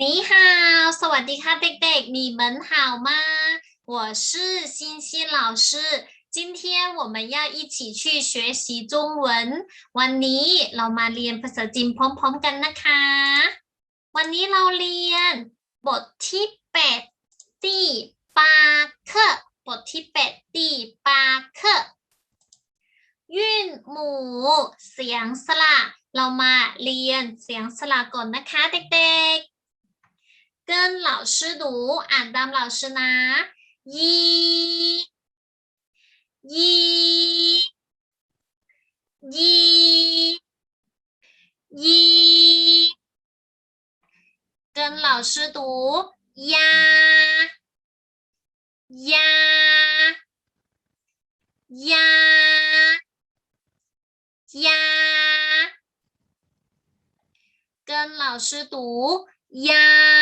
你好，สวัสดีค่ะเด็กๆ你们好吗？我是欣欣老师。今天我们要一起去学习中文。วันนี้เรามาเรียนภาษาจีนพร้อมๆกันนะคะ วันนี้เราเรียน บทที่แปดที่ปาเคบทที่แปดที่ปาเคยื่นหมูเสียงสระ เรามาเรียนเสียงสระก่อนนะคะเด็กๆ 跟老师读俺当老师拿一。一。一。一。跟老师读呀。呀。呀。呀。跟老师读呀。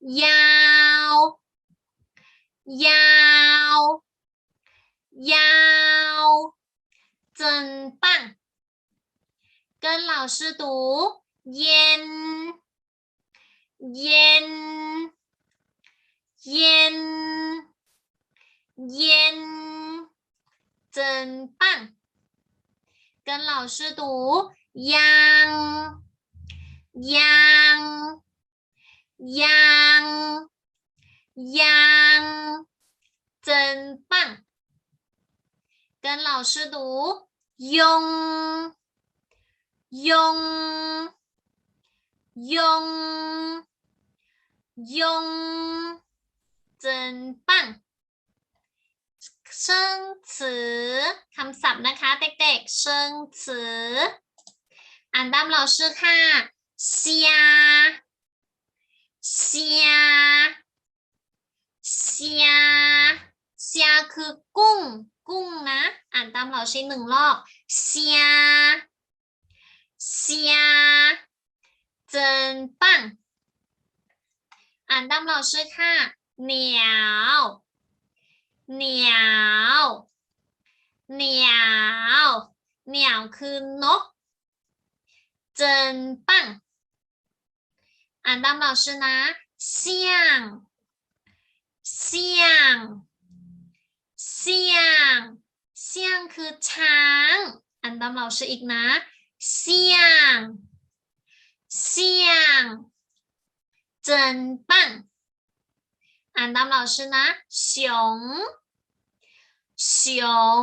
腰腰腰，真棒！跟老师读 yan yan yan yan，真棒！跟老师读 yang yang。 ยังยัง真棒跟老师读用用用用真棒生词คำศัพท์นะคะเด็กๆ生词อ่านตาม老师ค่ะเซีย อ่านตามเราใช้หนึ่งรอบเซียเซียเจนปังอ่านตามเราชื่อค่ะเหนียวเหนียวเหนียวเหนียวคือนก真棒อ่านตามเราชื่อนะเซียงเซียงเซียง ซียงคือช้าง อันดับเราชื่ออีกนะเซียงเซียงเจินปังอันดับเราชื่อนะเสียงเสียง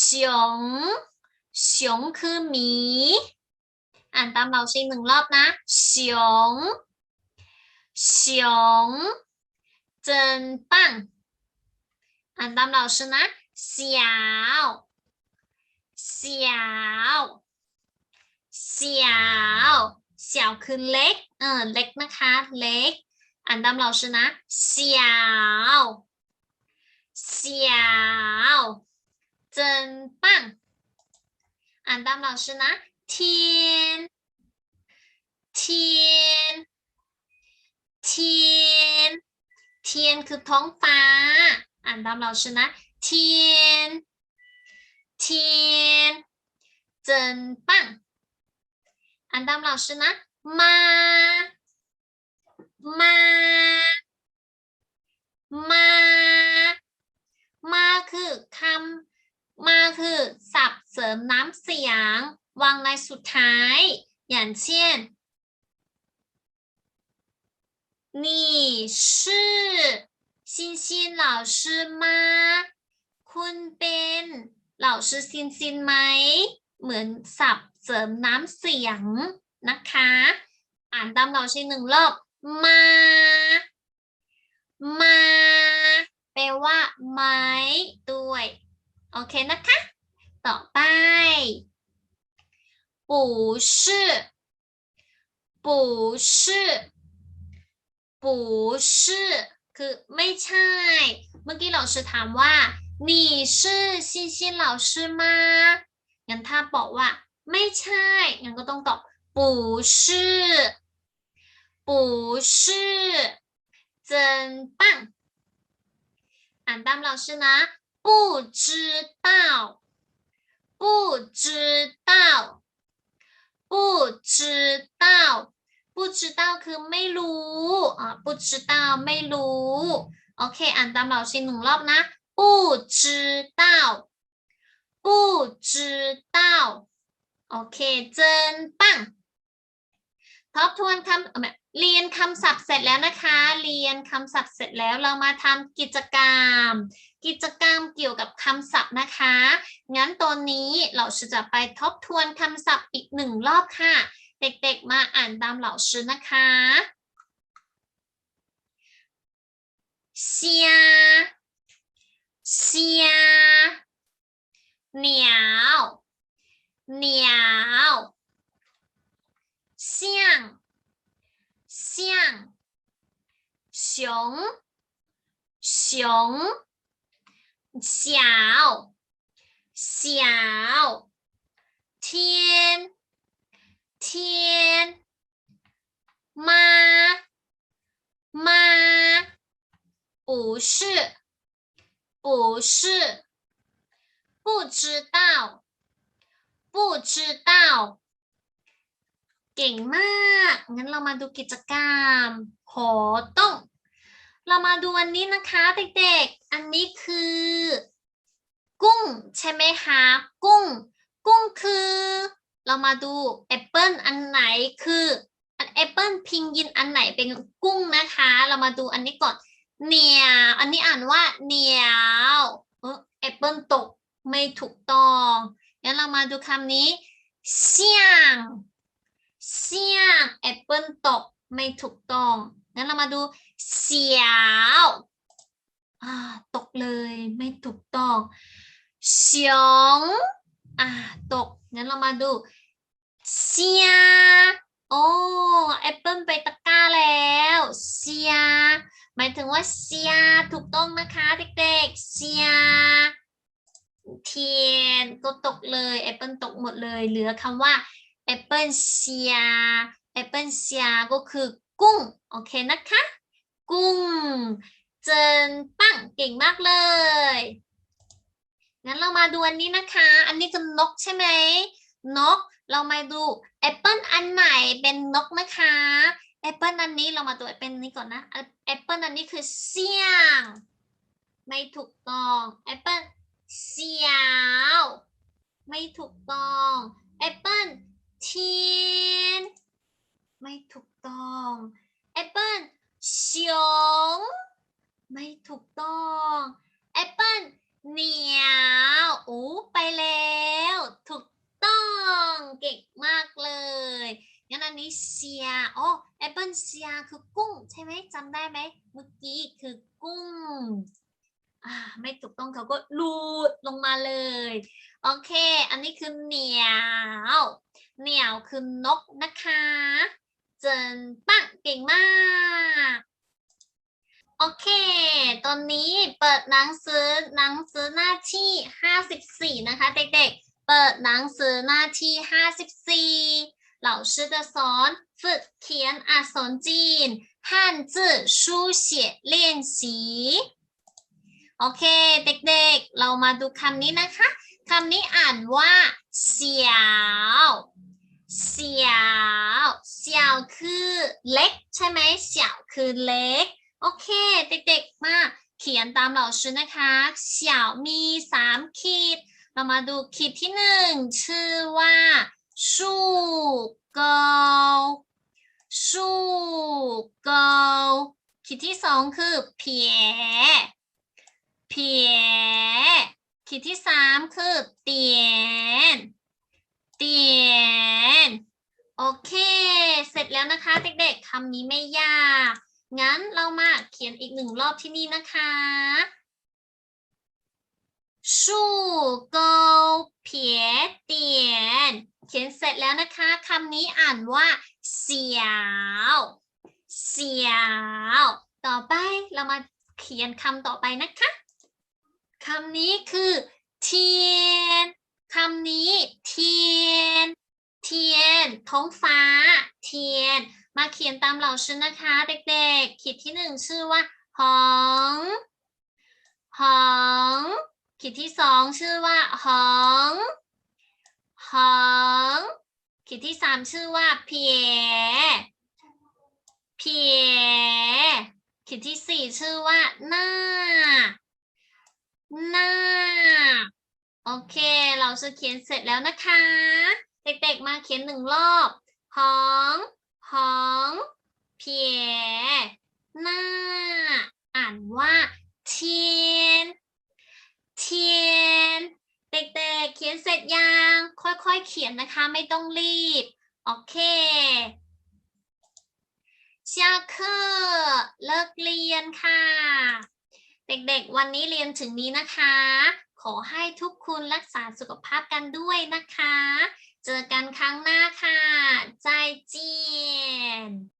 เสียงเสียงคือหมีอ่านตามเราสิหนึ่งรอบนะเสียงเสียงจนปั้อ่านตามเราสินะ เสียวเสียวเสียวเสียวคือเล็ก เออ เล็กนะคะ เล็กอัานตามเราชนะเสียวเสียว真棒อัานตามเราชนะเทียนเทียนเทียนเทียนคือท้องฟ้าอัานตามเราชนะ เทียนเทียน真棒อ่านตามเราชื่อนะมามามามาคือคำมาคือศัพท์เสริมน้ำเสียง วางในสุดท้าย อย่างเช่น你是欣欣老师吗 คุณเป็นเหล่าชื่อซินซินไหม เหมือนศัพท์เสริมน้ำเสียงนะคะ อ่านตามเราใช้หนึ่งรอบ มา มา แปลว่า ไม้ด้วย โอเคนะคะ ต่อไป不是不是不是คือไม่ใช่ เมื่อกี้เราชื่อถามว่า 你是欣欣老师吗งั้นถ้าบอกว่า ไม่ใช่งั้นก็ต้องตอบ不是不是真棒อ่านตามเราชื่อนะ不知道不知道不知道 ผู้知道คือไม่รู้อ่าผู้知道ไม่รู้ โอเค อ่านตามเราชินหนึ่งรอบนะ ผู้知道ผู้知道โอเคเจินปังทบทวนคำเอ่อไม่เรียนคำศัพท์เสร็จแล้วนะคะ เรียนคำศัพท์เสร็จแล้วเรามาทำกิจกรรม กิจกรรมเกี่ยวกับคำศัพท์นะคะ งั้นตอนนี้เราจะไปทบทวนคำศัพท์อีกหนึ่งรอบค่ะ เด็กๆมาอ่านตามเหล่าชื่อนะคะเซีย 虾鸟鸟象象熊熊小小天天妈妈不是不是不知道不知道เก่งมาก งั้นเรามาดูกิจกรรมโหต้อง เรามาดูอันนี้นะคะเด็กๆ อันนี้คือ กุ้งใช่ไหมคะ กุ้ง กุ้งคือ เรามาดูแอปเปิลอันไหนคืออันแอปเปิลพิงยินอันไหนเป็นกุ้งนะคะ เรามาดูอันนี้ก่อน เหนียว อันนี้อ่านว่าเหนียวเออแอปเปิลตกไม่ถูกต้องงั้นเรามาดูคำนี้เสี่ยงเสี่ยงแอปเปิลตกไม่ถูกต้องงั้นเรามาดูเสียวอ่าตกเลยไม่ถูกต้องเสียงอ่าตกงั้นเรามาดูเสียโอ้แอปเปิลไปตะกร้าแล้วเสีย หมายถึงว่าเสียถูกต้องนะคะเด็กๆเสียเทียนก็ตกเลยแอปเปิลตกหมดเลยเหลือคำว่าแอปเปิลเซียแอปเปิลเซียก็คือกุ้งโอเคนะคะ กุ้งเจนปังเก่งมากเลยงั้นเรามาดูอันนี้นะคะ อันนี้คือนกใช่ไหมนก เรามาดูแอปเปิลอันไหนเป็นนกนะคะ แอปเปิลอันนี้เรามาดูแอปเปิลนี้ก่อนนะแอปเปิลอันนี้คือเสี่ยง ไม่ถูกต้องแอปเปิลเสียว ไม่ถูกต้องแอปเปิลเทียนไม่ถูกต้องแอปเปิลเฉียงไม่ถูกต้องแอปเปิลเหนียวโอ้ไปแล้ว ถูกต้องเก่งมากเลย งั้นอันนี้เสียอ๋อแอปเปิลเสียคือกุ้ง ใช่ไหมจำได้ไหมเมื่อกี้คือกุ้งอ่าไม่ถูกต้องเขาก็ลูดลงมาเลย โอเค อันนี้คือเหนียวเหนียวคือนกนะคะเจนปังเก่งมากโอเค ตอนนี้เปิดหนังสือหนังสือหน้าที่ 54 นะคะ เด็กๆ เปิดหนังสือหน้าที่ 54เหล่าชื่อจะสอนฝึกเขียนอักษรจีน汉字书写练习โอเค เด็กๆ เรามาดูคำนี้นะคะ คำนี้อ่านว่าเสียวเสียวเสียวคือเล็ก ใช่ไหมเสียวคือเล็ก โอเค เด็กๆ มาเขียนตามเหล่าชื่อนะคะเสียวมีสามขีด เรามาดูขีดที่หนึ่งชื่อว่า ชูเกาชูเกาขีดที่สองคือเพียเพียขีดที่สามคือเตียนเตียนโอเค เสร็จแล้วนะคะ เด็กๆคำนี้ไม่ยาก งั้นเรามาเขียนอีกหนึ่งรอบที่นี่นะคะชูเกาเพียเตียน เขียนเสร็จแล้วนะคะคำนี้อ่านว่า เสียว เสียว ต่อไปเรามาเขียนคำต่อไปนะคะคำนี้คือเทียนคำนี้เทียน เทียน ท้องฟ้า เทียน มาเขียนตามเหล่าชื่อนะคะ เด็กๆขีดที่หนึ่งชื่อว่าหองหองขีดที่สองชื่อว่าหอง หองขีดที่สามชื่อว่าเพียเพียขีดที่สี่ชื่อว่าหน้า หน้า โอเค เราจะเขียนเสร็จแล้วนะคะ เด็กๆมาเขียนหนึ่งรอบหองหองเพียหน้า อ่านว่าเทียน เทียน เด็กๆ เขียนเสร็จยัง ค่อยๆ เขียนนะคะ ไม่ต้องรีบ โอเค下课เลิกเรียนค่ะ เด็กๆ วันนี้เรียนถึงนี้นะคะ ขอให้ทุกคุณรักษาสุขภาพกันด้วยนะคะ เจอกันครั้งหน้าค่ะ ใจเจียน